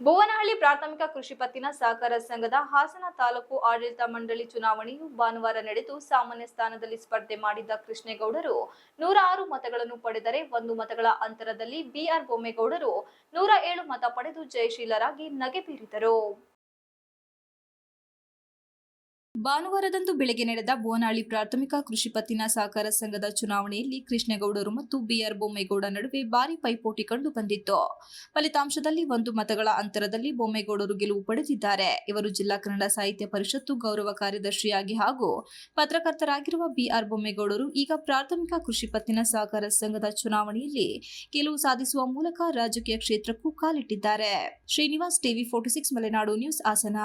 ಭುವನಹಳ್ಳಿ ಪ್ರಾಥಮಿಕ ಕೃಷಿ ಪತ್ತಿನ ಸಹಕಾರ ಸಂಘದ ಹಾಸನ ತಾಲೂಕು ಆಡಳಿತ ಮಂಡಳಿ ಚುನಾವಣೆಯು ಭಾನುವಾರ ನಡೆದು ಸಾಮಾನ್ಯ ಸ್ಥಾನದಲ್ಲಿ ಸ್ಪರ್ಧೆ ಮಾಡಿದ್ದ ಕೃಷ್ಣೇಗೌಡರು ನೂರ ಆರು ಮತಗಳನ್ನು ಪಡೆದರೆ ಒಂದು ಮತಗಳ ಅಂತರದಲ್ಲಿ ಬಿಆರ್ ಬೊಮ್ಮೇಗೌಡರು ನೂರ ಏಳು ಮತ ಪಡೆದು ಜಯಶೀಲರಾಗಿ ನಗೆ ಬೀರಿದರು ಭಾನುವಾರದಂದು ಬೆಳಗ್ಗೆ ನಡೆದ ಬೋನಾಳಿ ಪ್ರಾಥಮಿಕ ಕೃಷಿ ಪತ್ತಿನ ಸಹಕಾರ ಸಂಘದ ಚುನಾವಣೆಯಲ್ಲಿ ಕೃಷ್ಣೇಗೌಡರು ಮತ್ತು ಬಿಆರ್ ಬೊಮ್ಮೇಗೌಡ ನಡುವೆ ಭಾರಿ ಪೈಪೋಟಿ ಕಂಡು ಬಂದಿತ್ತು. ಫಲಿತಾಂಶದಲ್ಲಿ ಒಂದು ಮತಗಳ ಅಂತರದಲ್ಲಿ ಬೊಮ್ಮೇಗೌಡರು ಗೆಲುವು ಪಡೆದಿದ್ದಾರೆ. ಇವರು ಜಿಲ್ಲಾ ಕನ್ನಡ ಸಾಹಿತ್ಯ ಪರಿಷತ್ತು ಗೌರವ ಕಾರ್ಯದರ್ಶಿಯಾಗಿ ಹಾಗೂ ಪತ್ರಕರ್ತರಾಗಿರುವ ಬಿಆರ್ ಬೊಮ್ಮೇಗೌಡರು ಈಗ ಪ್ರಾಥಮಿಕ ಕೃಷಿ ಪತ್ತಿನ ಸಹಕಾರ ಸಂಘದ ಚುನಾವಣೆಯಲ್ಲಿ ಗೆಲುವು ಸಾಧಿಸುವ ಮೂಲಕ ರಾಜಕೀಯ ಕ್ಷೇತ್ರಕ್ಕೂ ಕಾಲಿಟ್ಟಿದ್ದಾರೆ. Srinivas TV forty six Malenadu news Hassan.